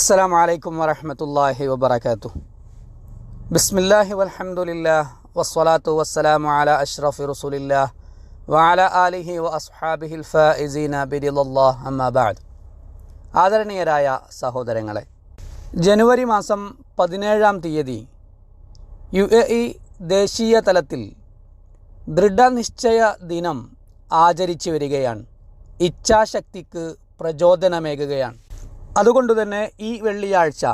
അസ്സാം വലൈക്കും വരഹമത്തല്ലാഹി വബർക്കാത്തു ബിസ്മില്ലാഹി വലഹമുല്ല വസ്വലാത്തു വസ്സലാം അല അഷ്റഫി റസൂലില്ലാ വാല ആലിഹി വ അസ്ഹാബിഹിൽ ഫീന ബിരിലാഹ് അമ്മാബാദ് ആദരണീയരായ സഹോദരങ്ങളെ ജനുവരി മാസം പതിനേഴാം തീയതി യു എ ഇ ദേശീയ തലത്തിൽ ദൃഢനിശ്ചയ ദിനം ആചരിച്ചു വരികയാണ്. ഇച്ഛാശക്തിക്ക് പ്രചോദനമേകുകയാണ്. അതുകൊണ്ട് തന്നെ ഈ വെള്ളിയാഴ്ച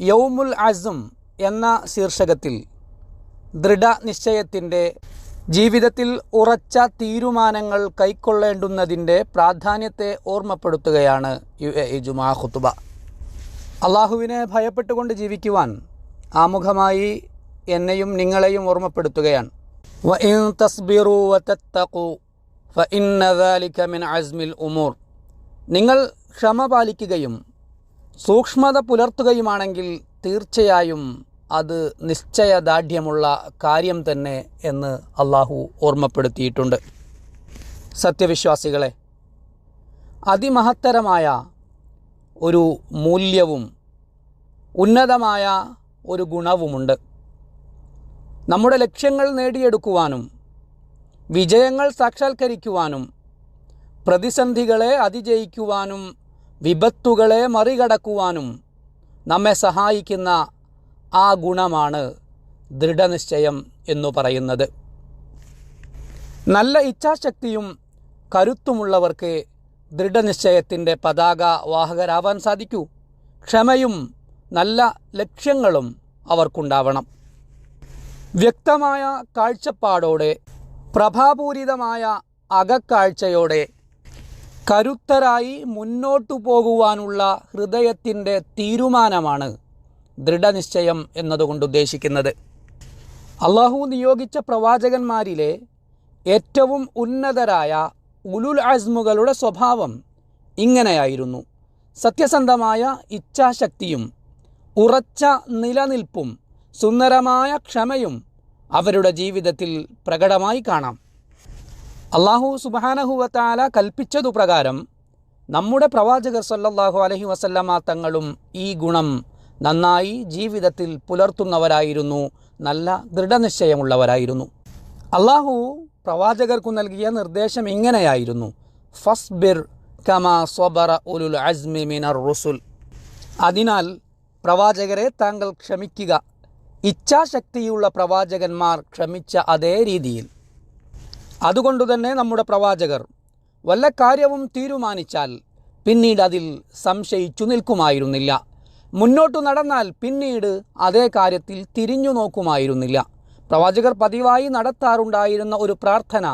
യൗമുൽ അസും എന്ന ശീർഷകത്തിൽ ദൃഢനിശ്ചയത്തിന്റെ ജീവിതത്തിൽ ഉറച്ച തീരുമാനങ്ങൾ കൈക്കൊള്ളേണ്ടുന്നതിന്റെ പ്രാധാന്യത്തെ ഓർമ്മപ്പെടുത്തുകയാണ് യു എ ജുമാ ഹുത്തുബ അള്ളാഹുവിനെ ഭയപ്പെട്ടുകൊണ്ട് ജീവിക്കുവാൻ ആമുഖമായി എന്നെയും നിങ്ങളെയും ഓർമ്മപ്പെടുത്തുകയാണ്. നിങ്ങൾ ക്ഷമ പാലിക്കുകയും സൂക്ഷ്മത പുലർത്തുകയുമാണെങ്കിൽ തീർച്ചയായും അത് നിശ്ചയദാർഢ്യമുള്ള കാര്യം തന്നെ എന്ന് അള്ളാഹു ഓർമ്മപ്പെടുത്തിയിട്ടുണ്ട്. സത്യവിശ്വാസികളെ അതിമഹത്തരമായ ഒരു മൂല്യവും ഉന്നതമായ ഒരു ഗുണവുമുണ്ട്. നമ്മുടെ ലക്ഷ്യങ്ങൾ നേടിയെടുക്കുവാനും വിജയങ്ങൾ സാക്ഷാത്കരിക്കുവാനും പ്രതിസന്ധികളെ അതിജയിക്കുവാനും വിപത്തുകളെ മറികടക്കുവാനും നമ്മെ സഹായിക്കുന്ന ആ ഗുണമാണ് ദൃഢനിശ്ചയം എന്നു പറയുന്നത്. നല്ല ഇച്ഛാശക്തിയും കരുത്തുമുള്ളവർക്ക് ദൃഢനിശ്ചയത്തിന്റെ പതാക വാഹകരാവാൻ സാധിക്കൂ. ക്ഷമയും നല്ല ലക്ഷ്യങ്ങളും അവർക്കുണ്ടാവണം. വ്യക്തമായ കാഴ്ചപ്പാടോടെ പ്രഭാപൂരിതമായ അകക്കാഴ്ചയോടെ കരുത്തരായി മുന്നോട്ടു പോകുവാനുള്ള ഹൃദയത്തിന്റെ തീരുമാനമാണ് ദൃഢനിശ്ചയം എന്നതുകൊണ്ട് ഉദ്ദേശിക്കുന്നത്. അള്ളാഹു നിയോഗിച്ച പ്രവാചകന്മാരിലെ ഏറ്റവും ഉന്നതരായ ഉലുൽ അസ്മുകളുടെ സ്വഭാവം ഇങ്ങനെയായിരുന്നു. സത്യസന്ധമായ ഇച്ഛാശക്തിയും ഉറച്ച നിലനിൽപ്പും സുന്ദരമായ ക്ഷമയും അവരുടെ ജീവിതത്തിൽ പ്രകടമായി കാണാം. അള്ളാഹു സുബാനഹുവത്താല കൽപ്പിച്ചതു പ്രകാരം നമ്മുടെ പ്രവാചകർ സല്ലല്ലാഹു അലഹി വസല്ലമ തങ്ങളും ഈ ഗുണം നന്നായി ജീവിതത്തിൽ പുലർത്തുന്നവരായിരുന്നു. നല്ല ദൃഢനിശ്ചയമുള്ളവരായിരുന്നു. അള്ളാഹു പ്രവാചകർക്കു നൽകിയ നിർദ്ദേശം ഇങ്ങനെയായിരുന്നു. ഫസ്ബിർ കമാ സ്വബറ ഉലുൽ അസ്മി മിനർ റുസുൽ. അതിനാൽ പ്രവാചകരെ താങ്കൾ ക്ഷമിക്കുക. ഇച്ഛാശക്തിയുള്ള പ്രവാചകന്മാർ ക്ഷമിച്ച അതേ രീതിയിൽ അതുകൊണ്ടുതന്നെ നമ്മുടെ പ്രവാചകർ വല്ല കാര്യവും തീരുമാനിച്ചാൽ പിന്നീട് അതിൽ സംശയിച്ചു നിൽക്കുമായിരുന്നില്ല. മുന്നോട്ടു നടന്നാൽ പിന്നീട് അതേ കാര്യത്തിൽ തിരിഞ്ഞു നോക്കുമായിരുന്നില്ല. പ്രവാചകർ പതിവായി നടത്താറുണ്ടായിരുന്ന ഒരു പ്രാർത്ഥന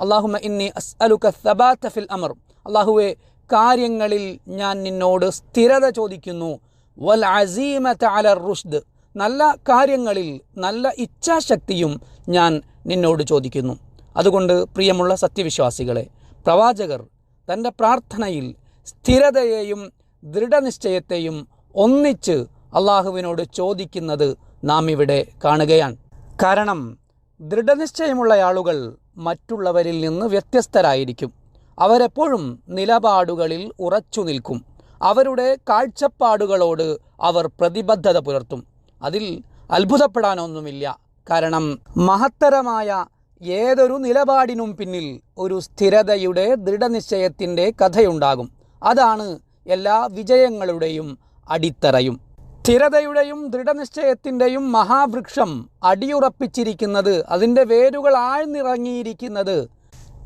അള്ളാഹുമ ഇന്നി അസ്അലുക സബാത്ത ഫിൽ അമർ അള്ളാഹുവെ കാര്യങ്ങളിൽ ഞാൻ നിന്നോട് സ്ഥിരത ചോദിക്കുന്നു വൽ അസീമത അലർ റുഷ്ദ് നല്ല കാര്യങ്ങളിൽ നല്ല ഇച്ഛാശക്തിയും ഞാൻ നിന്നോട് ചോദിക്കുന്നു അതുകൊണ്ട് പ്രിയമുള്ള സത്യവിശ്വാസികളെ പ്രവാചകർ തന്റെ പ്രാർത്ഥനയിൽ സ്ഥിരതയെയും ദൃഢനിശ്ചയത്തെയും ഒന്നിച്ച് അള്ളാഹുവിനോട് ചോദിക്കുന്നത് നാം ഇവിടെ കാണുകയാണ്. കാരണം ദൃഢനിശ്ചയമുള്ള ആളുകൾ മറ്റുള്ളവരിൽ നിന്ന് വ്യത്യസ്തരായിരിക്കും. അവരെപ്പോഴും നിലപാടുകളിൽ ഉറച്ചു നിൽക്കും. അവരുടെ കാഴ്ചപ്പാടുകളോട് അവർ പ്രതിബദ്ധത പുലർത്തും. അതിൽ അത്ഭുതപ്പെടാനൊന്നുമില്ല. കാരണം മഹത്തരമായ ഏതൊരു നിലപാടിനും പിന്നിൽ ഒരു സ്ഥിരതയുടെ ദൃഢനിശ്ചയത്തിന്റെ കഥയുണ്ടാകും. അതാണ് എല്ലാ വിജയങ്ങളുടെയും അടിത്തറയും. സ്ഥിരതയുടെയും ദൃഢനിശ്ചയത്തിന്റെയും മഹാവൃക്ഷം അടിയുറപ്പിച്ചിരിക്കുന്നത് അതിന്റെ വേരുകൾ ആഴ്ന്നിറങ്ങിയിരിക്കുന്നത്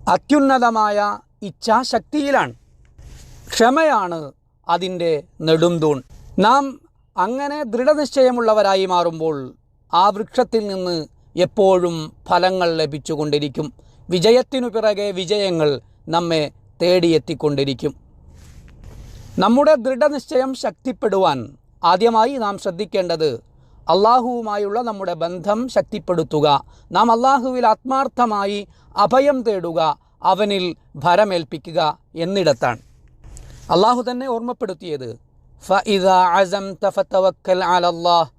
അത്യുന്നതമായ ഇച്ഛാശക്തിയിലാണ്. ക്ഷമയാണ് അതിന്റെ നെടുംതൂൺ. നാം അങ്ങനെ ദൃഢനിശ്ചയമുള്ളവരായി മാറുമ്പോൾ ആ വൃക്ഷത്തിൽ നിന്ന് എപ്പോഴും ഫലങ്ങൾ ലഭിച്ചുകൊണ്ടിരിക്കും. വിജയത്തിനു പിറകെ വിജയങ്ങൾ നമ്മെ തേടിയെത്തിക്കൊണ്ടിരിക്കും. നമ്മുടെ ദൃഢനിശ്ചയം ശക്തിപ്പെടുവാൻ ആദ്യമായി നാം ശ്രദ്ധിക്കേണ്ടത് അള്ളാഹുവുമായുള്ള നമ്മുടെ ബന്ധം ശക്തിപ്പെടുത്തുക. നാം അള്ളാഹുവിൽ ആത്മാർത്ഥമായി അഭയം തേടുക അവനിൽ ഭരമേൽപ്പിക്കുക എന്നിടത്താണ്. അള്ളാഹു തന്നെ ഓർമ്മപ്പെടുത്തിയത് ഫഇദ അസം തഫത്തവക്കൽ അലല്ലാഹ്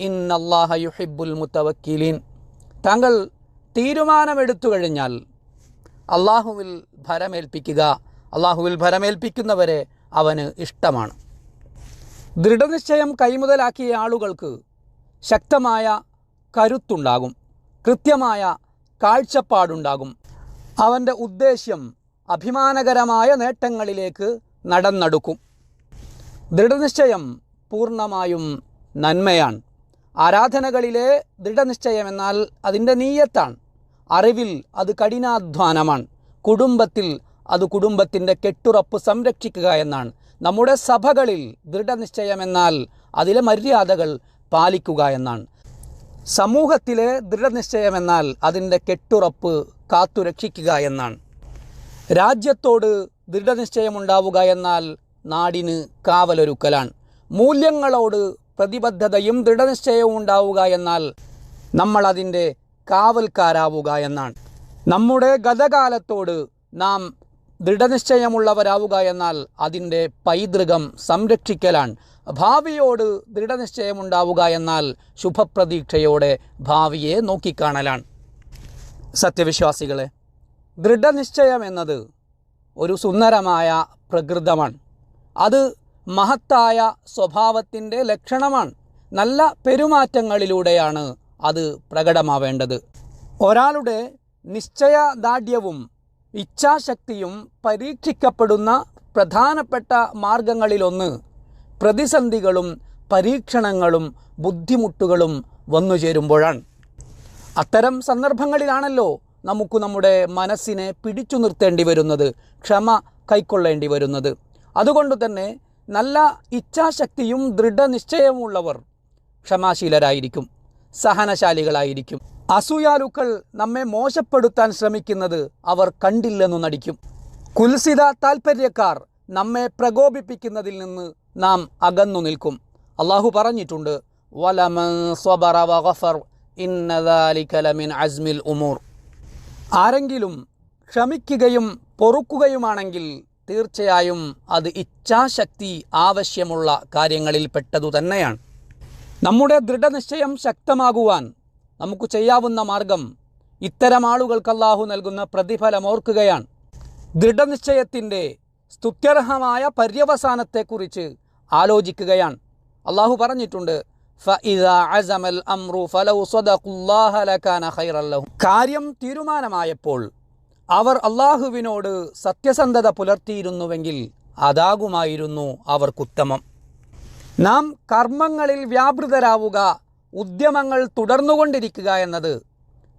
ഇന്നല്ലാഹ മുത്തവക്കീലീൻ. താങ്കൾ തീരുമാനമെടുത്തു കഴിഞ്ഞാൽ അള്ളാഹുവിൽ ഭരമേൽപ്പിക്കുക അള്ളാഹുവിൽ ഭരമേൽപ്പിക്കുന്നവരെ അവന് ഇഷ്ടമാണ്. ദൃഢനിശ്ചയം കൈമുതലാക്കിയ ആളുകൾക്ക് ശക്തമായ കരുത്തുണ്ടാകും കൃത്യമായ കാഴ്ചപ്പാടുണ്ടാകും. അവന്റെ ഉദ്ദേശ്യം അഭിമാനകരമായ നേട്ടങ്ങളിലേക്ക് നടന്നെടുക്കും. ദൃഢനിശ്ചയം പൂർണമായും നന്മയാണ്. ആരാധനകളിലെ ദൃഢനിശ്ചയം എന്നാൽ അതിന്റെ നീയത്താണ്. അറിവിൽ അത് കഠിനാധ്വാനമാണ്. കുടുംബത്തിൽ അത് കുടുംബത്തിന്റെ കെട്ടുറപ്പ് സംരക്ഷിക്കുക എന്നാണ്. നമ്മുടെ സഭകളിൽ ദൃഢനിശ്ചയം എന്നാൽ അതിലെ മര്യാദകൾ പാലിക്കുക എന്നാണ്. സമൂഹത്തിലെ ദൃഢനിശ്ചയം എന്നാൽ അതിന്റെ കെട്ടുറപ്പ് കാത്തുരക്ഷിക്കുക എന്നാണ്. രാജ്യത്തോട് ദൃഢനിശ്ചയമുണ്ടാവുക എന്നാൽ നാടിന് കാവലൊരുക്കലാണ്. മൂല്യങ്ങളോട് പ്രതിബദ്ധതയും ദൃഢനിശ്ചയവും ഉണ്ടാവുക എന്നാൽ നമ്മൾ അതിന്റെ കാവൽക്കാരാവുക എന്നാണ്. നമ്മുടെ ഗതകാലത്തോട് നാം ദൃഢനിശ്ചയമുള്ളവരാവുക എന്നാൽ അതിന്റെ പൈതൃകം സംരക്ഷിക്കലാണ്. ഭാവിയോട് ദൃഢനിശ്ചയമുണ്ടാവുക എന്നാൽ ശുഭപ്രതീക്ഷയോടെ ഭാവിയെ നോക്കിക്കാണലാണ്. സത്യവിശ്വാസികളെ ദൃഢനിശ്ചയം എന്നത് ഒരു സുന്ദരമായ പ്രകൃതമാണ്. അത് മഹത്തായ സ്വഭാവത്തിന്റെ ലക്ഷണമാണ്. നല്ല പെരുമാറ്റങ്ങളിലൂടെയാണ് അത് പ്രകടമാവേണ്ടത്. ഒരാളുടെ നിശ്ചയദാർഢ്യവും ഇച്ഛാശക്തിയും പരീക്ഷിക്കപ്പെടുന്ന പ്രധാനപ്പെട്ട മാർഗങ്ങളിലൊന്ന് പ്രതിസന്ധികളും പരീക്ഷണങ്ങളും ബുദ്ധിമുട്ടുകളും വന്നു ചേരുമ്പോഴാണ് അത്തരം സന്ദർഭങ്ങളിലാണല്ലോ നമുക്ക് നമ്മുടെ മനസ്സിനെ പിടിച്ചു നിർത്തേണ്ടി വരുന്നത് ക്ഷമ കൈക്കൊള്ളേണ്ടി വരുന്നത്. അതുകൊണ്ട് തന്നെ നല്ല ഇച്ഛാശക്തിയും ദൃഢനിശ്ചയമുള്ളവർ ക്ഷമാശീലരായിരിക്കും സഹനശാലികളായിരിക്കും. അസൂയാലുക്കൾ നമ്മെ മോശപ്പെടുത്താൻ ശ്രമിക്കുന്നത് അവർ കണ്ടില്ലെന്നു നടിക്കും. കുൽസിത താൽപ്പര്യക്കാർ നമ്മെ പ്രകോപിപ്പിക്കുന്നതിൽ നിന്ന് നാം അകന്നു നിൽക്കും. അള്ളാഹു പറഞ്ഞിട്ടുണ്ട് ആരെങ്കിലും ക്ഷമിക്കുകയും പൊറുക്കുകയുമാണെങ്കിൽ തീർച്ചയായും അത് ഇച്ഛാശക്തി ആവശ്യമുള്ള കാര്യങ്ങളിൽ പെട്ടതു തന്നെയാണ്. നമ്മുടെ ദൃഢനിശ്ചയം ശക്തമാകുവാൻ നമുക്ക് ചെയ്യാവുന്ന മാർഗം ഇത്തരം ആളുകൾക്കല്ലാഹു നൽകുന്ന പ്രതിഫലം ഓർക്കുകയാണ്. ദൃഢനിശ്ചയത്തിന്റെ സ്തുത്യർഹമായ പര്യവസാനത്തെക്കുറിച്ച് ആലോചിക്കുകയാണ്. അള്ളാഹു പറഞ്ഞിട്ടുണ്ട് കാര്യം തീരുമാനമായപ്പോൾ അവർ അള്ളാഹുവിനോട് സത്യസന്ധത പുലർത്തിയിരുന്നുവെങ്കിൽ അതാകുമായിരുന്നു അവർക്കുത്തമം നാം കർമ്മങ്ങളിൽ വ്യാപൃതരാവുക ഉദ്യമങ്ങൾ തുടർന്നുകൊണ്ടിരിക്കുക എന്നത്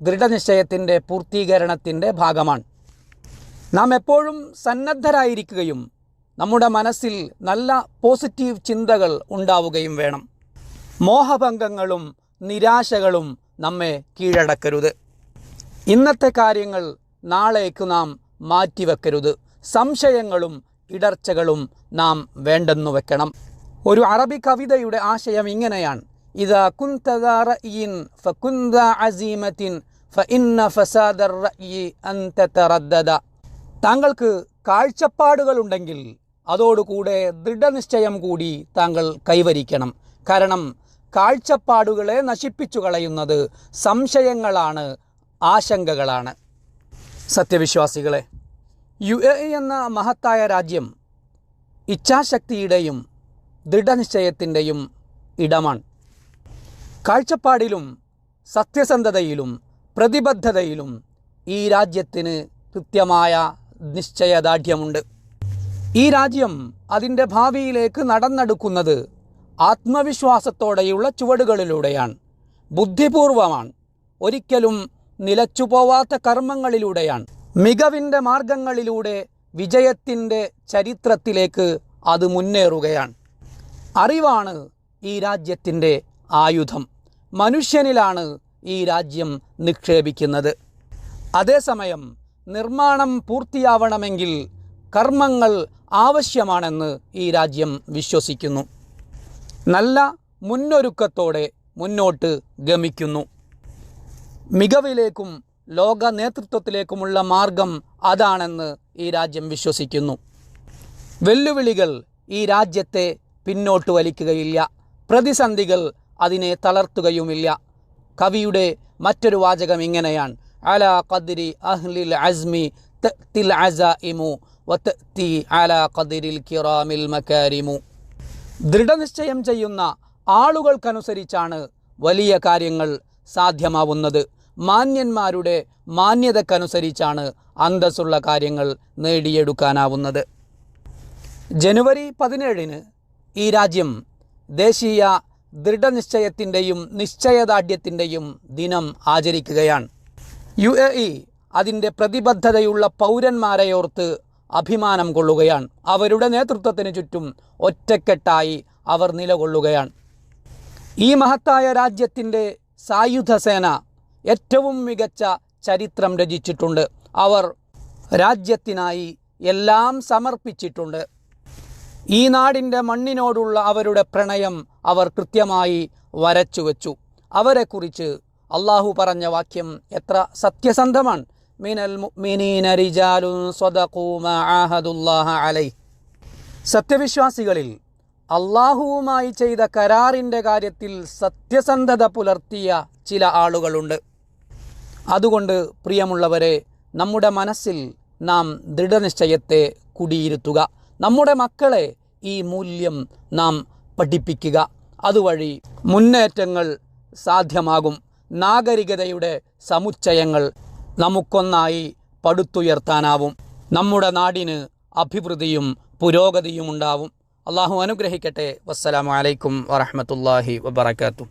ദൃഢനിശ്ചയത്തിന്റെ പൂർത്തീകരണത്തിന്റെ ഭാഗമാണ്. നാം എപ്പോഴും സന്നദ്ധരായിരിക്കുകയും നമ്മുടെ മനസ്സിൽ നല്ല പോസിറ്റീവ് ചിന്തകൾ ഉണ്ടാവുകയും വേണം. മോഹഭംഗങ്ങളും നിരാശകളും നമ്മെ കീഴടക്കരുത്. ഇന്നത്തെ കാര്യങ്ങൾ നാളേക്ക് നാം മാറ്റിവെക്കരുത്. സംശയങ്ങളും ഇടർച്ചകളും നാം വേണ്ടെന്നു വെക്കണം. ഒരു അറബി കവിതയുടെ ആശയം ഇങ്ങനെയാണ്. ഇതാ ഫകുന്ത അസീമത്തിൻ ഫഇന്ന ഫസാദർ താങ്കൾക്ക് കാഴ്ചപ്പാടുകളുണ്ടെങ്കിൽ അതോടുകൂടെ ദൃഢനിശ്ചയം കൂടി താങ്കൾ കൈവരിക്കണം. കാരണം കാഴ്ചപ്പാടുകളെ നശിപ്പിച്ചു കളയുന്നത് സംശയങ്ങളാണ് ആശങ്കകളാണ്. സത്യവിശ്വാസികളെ യു എ എന്ന മഹത്തായ രാജ്യം ഇച്ഛാശക്തിയുടെയും ദൃഢനിശ്ചയത്തിന്റെയും ഇടമാണ്. കാഴ്ചപ്പാടിലും സത്യസന്ധതയിലും പ്രതിബദ്ധതയിലും ഈ രാജ്യത്തിന് കൃത്യമായ നിശ്ചയദാർഢ്യമുണ്ട്. ഈ രാജ്യം അതിന്റെ ഭാവിയിലേക്ക് നടന്നെടുക്കുന്നത് ആത്മവിശ്വാസത്തോടെയുള്ള ചുവടുകളിലൂടെയാണ് ബുദ്ധിപൂർവമാണ്. ഒരിക്കലും നിലച്ചുപോവാത്ത കർമ്മങ്ങളിലൂടെയാണ്. മികവിന്റെ മാർഗങ്ങളിലൂടെ വിജയത്തിന്റെ ചരിത്രത്തിലേക്ക് അത് മുന്നേറുകയാണ്. അറിവാണ് ഈ രാജ്യത്തിന്റെ ആയുധം. മനുഷ്യനിലാണ് ഈ രാജ്യം നിക്ഷേപിക്കുന്നത്. അതേസമയം നിർമ്മാണം പൂർത്തിയാവണമെങ്കിൽ കർമ്മങ്ങൾ ആവശ്യമാണെന്ന് ഈ രാജ്യം വിശ്വസിക്കുന്നു. നല്ല മുന്നൊരുക്കത്തോടെ മുന്നോട്ട് ഗമിക്കുന്നു. മികവിലേക്കും ലോക നേതൃത്വത്തിലേക്കുമുള്ള മാർഗം അതാണെന്ന് ഈ രാജ്യം വിശ്വസിക്കുന്നു. വെല്ലുവിളികൾ ഈ രാജ്യത്തെ പിന്നോട്ട് വലിക്കുകയില്ല. പ്രതിസന്ധികൾ അതിനെ തളർത്തുകയുമില്ല. കവിയുടെ മറ്റൊരു വാചകം ഇങ്ങനെയാണ്. അല ഖദ്രി അഹ്ലിൽ അസ്മി തത്തിൽ അസഇമു വതത്തി അല ഖദ്രിൽ കിറാമിൽ മകാരിമു. ദൃഢനിശ്ചയം ചെയ്യുന്ന ആളുകൾക്കനുസരിച്ചാണ് വലിയ കാര്യങ്ങൾ സാധ്യമാവുന്നത്. മാന്യന്മാരുടെ മാന്യതക്കനുസരിച്ചാണ് അന്തസ്സുള്ള കാര്യങ്ങൾ നേടിയെടുക്കാനാവുന്നത്. ജനുവരി പതിനേഴിന് ഈ രാജ്യം ദേശീയ ദൃഢനിശ്ചയത്തിന്റെയും നിശ്ചയദാർഢ്യത്തിന്റെയും ദിനം ആചരിക്കുകയാണ്. യു എ ഇ അതിന്റെ പ്രതിബദ്ധതയുള്ള പൗരന്മാരെയോർത്ത് അഭിമാനം കൊള്ളുകയാണ്. അവരുടെ നേതൃത്വത്തിന് ചുറ്റും ഒറ്റക്കെട്ടായി അവർ നിലകൊള്ളുകയാണ്. ഈ മഹത്തായ രാജ്യത്തിന്റെ സായുധ സേന ഏറ്റവും മികച്ച ചരിത്രം രചിച്ചിട്ടുണ്ട്. അവർ രാജ്യത്തിനായി എല്ലാം സമർപ്പിച്ചിട്ടുണ്ട്. ഈ നാടിന്റെ മണ്ണിനോടുള്ള അവരുടെ പ്രണയം അവർ കൃത്യമായി വരച്ചു വച്ചു. അവരെക്കുറിച്ച് അള്ളാഹു പറഞ്ഞ വാക്യം എത്ര സത്യസന്ധമാണ്. സത്യവിശ്വാസികളിൽ അള്ളാഹുവുമായി ചെയ്ത കരാറിന്റെ കാര്യത്തിൽ സത്യസന്ധത പുലർത്തിയ ചില ആളുകളുണ്ട്. അതുകൊണ്ട് പ്രിയമുള്ളവരെ നമ്മുടെ മനസ്സിൽ നാം ദൃഢനിശ്ചയത്തെ കുടിയിരുത്തുക. നമ്മുടെ മക്കളെ ഈ മൂല്യം നാം പഠിപ്പിക്കുക. അതുവഴി മുന്നേറ്റങ്ങൾ സാധ്യമാകും. നാഗരികതയുടെ സമുച്ചയങ്ങൾ നമുക്കൊന്നായി പടുത്തുയർത്താനാവും. നമ്മുടെ നാടിന് അഭിവൃദ്ധിയും പുരോഗതിയും ഉണ്ടാവും. അള്ളാഹു അനുഗ്രഹിക്കട്ടെ. വസ്സലാമലൈക്കും വറഹമത്തല്ലാഹി വബർക്കാത്തു